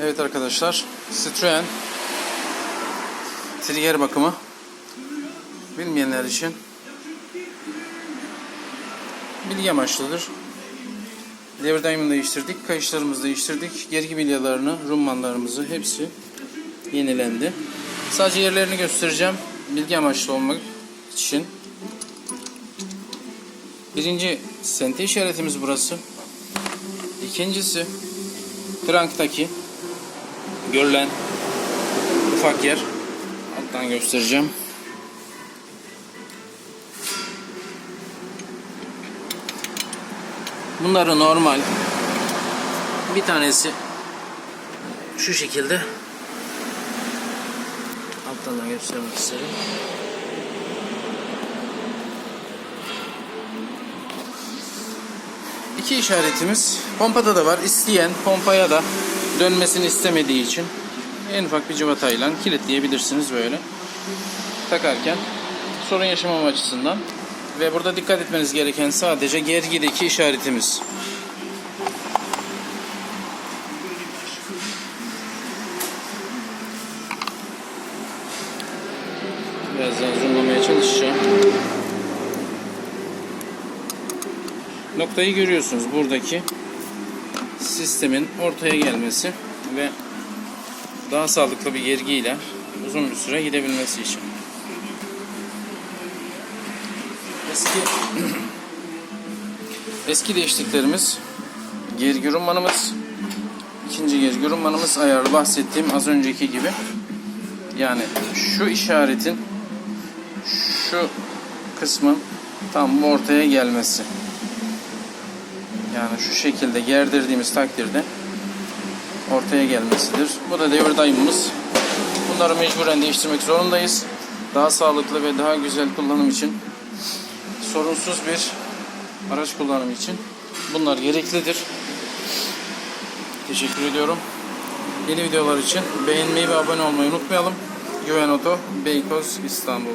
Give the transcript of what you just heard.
Evet arkadaşlar, Citroen trigger bakımı bilmeyenler için bilgi amaçlıdır. Devir daimini değiştirdik, kayışlarımızı değiştirdik, gergi bilyalarını, rummanlarımızı hepsi yenilendi. Sadece yerlerini göstereceğim bilgi amaçlı olmak için. Birinci sente işaretimiz burası. İkincisi Kranktaki görülen ufak yer. Alttan göstereceğim. Bunları normal bir tanesi şu şekilde alttan da göstermek isterim. İki işaretimiz pompada da var. İsteyen pompaya da dönmesini istemediği için en ufak bir cıvatayla kilitleyebilirsiniz böyle. Takarken sorun yaşamam açısından ve burada dikkat etmeniz gereken sadece gergideki işaretimiz. Biraz daha zoomlamaya çalışacağım. Noktayı görüyorsunuz buradaki sistemin ortaya gelmesi ve daha sağlıklı bir gergiyle uzun bir süre gidebilmesi için. Eski eski değiştiklerimiz gergi rummanımız ikinci gergi rummanımız ayarlı bahsettiğim az önceki gibi yani şu işaretin şu kısmın tam ortaya gelmesi yani şu şekilde gerdirdiğimiz takdirde ortaya gelmesidir. Bu da devir dayımımız. Bunları mecburen değiştirmek zorundayız. Daha sağlıklı ve daha güzel kullanım için sorunsuz bir araç kullanımı için bunlar gereklidir. Teşekkür ediyorum. Yeni videolar için beğenmeyi ve abone olmayı unutmayalım. Güven Oto, Beykoz, İstanbul.